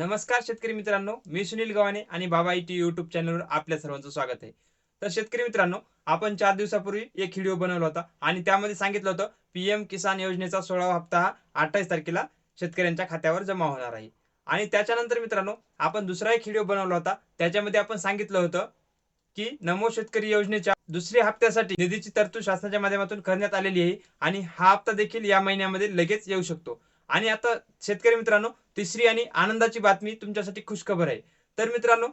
नमस्कार शेतकरी मित्रांनो मी सुनील गव्हाणे आणि बाबा टी युट्यूब चॅनलवर आपल्या सर्वांचं स्वागत आहे. तर शेतकरी मित्रांनो आपण चार दिवसापूर्वी एक व्हिडिओ बनवला होता आणि त्यामध्ये सांगितलं होतं पीएम किसान योजनेचा सोळावा हप्ता हा अठ्ठावीस तारखेला शेतकऱ्यांच्या खात्यावर जमा होणार आहे. आणि त्याच्यानंतर मित्रांनो आपण दुसरा एक व्हिडिओ बनवला होता त्याच्यामध्ये आपण सांगितलं होतं की नमो शेतकरी योजनेच्या दुसऱ्या हप्त्यासाठी निधीची तरतूद शासनाच्या माध्यमातून करण्यात आलेली आहे आणि हा हप्ता देखील या महिन्यामध्ये लगेच येऊ शकतो. आणि आता शेतकरी मित्रांनो तिसरी आणि आनंदाची बातमी तुमच्यासाठी खुशखबर आहे. तर मित्रांनो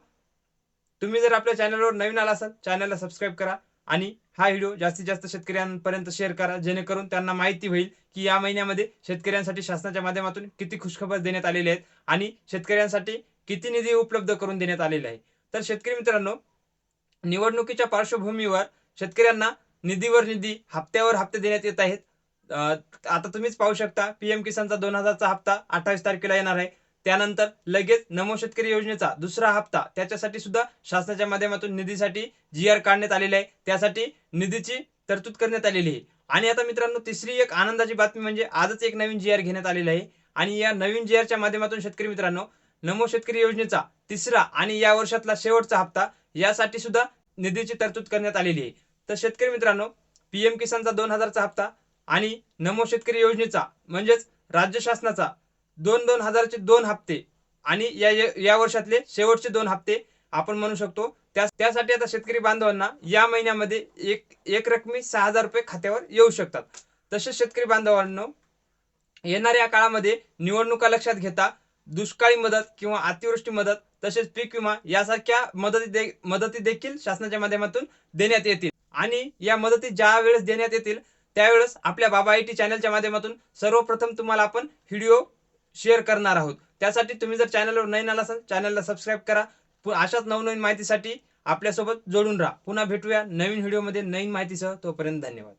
तुम्ही जर आपल्या चॅनलवर नवीन आला असाल चॅनलला सबस्क्राईब करा आणि हा व्हिडिओ जास्तीत जास्त शेतकऱ्यांपर्यंत शेअर करा जेणेकरून त्यांना माहिती होईल की या महिन्यामध्ये शेतकऱ्यांसाठी शासनाच्या माध्यमातून किती खुशखबर देण्यात आलेले आहेत आणि शेतकऱ्यांसाठी किती निधी उपलब्ध करून देण्यात आलेला आहे तर शेतकरी मित्रांनो निवडणुकीच्या पार्श्वभूमीवर शेतकऱ्यांना निधीवर निधी हप्त्यावर हप्ते देण्यात येत आहेत. आता तुम्हीच पाहू शकता पीएम किसानचा दोन हजारचा हप्ता अठ्ठावीस तारखेला येणार आहे. त्यानंतर लगेच नमो शेतकरी योजनेचा दुसरा हप्ता त्याच्यासाठी सुद्धा शासनाच्या माध्यमातून निधीसाठी जी आर काढण्यात आलेले आहे. त्यासाठी निधीची तरतूद करण्यात आलेली आहे. आणि आता मित्रांनो तिसरी एक आनंदाची बातमी म्हणजे आजच एक नवीन जी आर घेण्यात आलेला आहे. आणि या नवीन जी आरच्या माध्यमातून शेतकरी मित्रांनो नमो शेतकरी योजनेचा तिसरा आणि या वर्षातला शेवटचा हप्ता यासाठी सुद्धा निधीची तरतूद करण्यात आलेली आहे. तर शेतकरी मित्रांनो पीएम किसानचा दोन हजारचा हप्ता आणि नमो शेतकरी योजनेचा म्हणजेच राज्य शासनाचा दोन दोन हजारचे दोन हप्ते आणि या या वर्षातले शेवटचे दोन हप्ते आपण म्हणू शकतो. त्या त्यासाठी आता शेतकरी बांधवांना या महिन्यामध्ये एक एक रकमी सहा हजार रुपये खात्यावर येऊ शकतात. तसेच शेतकरी बांधवांनो येणाऱ्या काळामध्ये निवडणुका लक्षात घेता दुष्काळी मदत किंवा अतिवृष्टी मदत तसेच पीक विमा यासारख्या मदती दे मदती देखील शासनाच्या माध्यमातून देण्यात येतील. आणि या मदती ज्या वेळेस देण्यात येतील त्यावेळेस आपल्या बाबा आय टी चॅनलच्या माध्यमातून सर्वप्रथम तुम्हाला आपण व्हिडिओ शेअर करणार आहोत. त्यासाठी तुम्ही जर चॅनलवर नवीन आला असाल चॅनलला सबस्क्राईब करा. अशाच नवनवीन माहितीसाठी आपल्यासोबत जोडून राहा. पुन्हा भेटूया नवीन व्हिडिओमध्ये नवीन माहितीसह. तोपर्यंत धन्यवाद.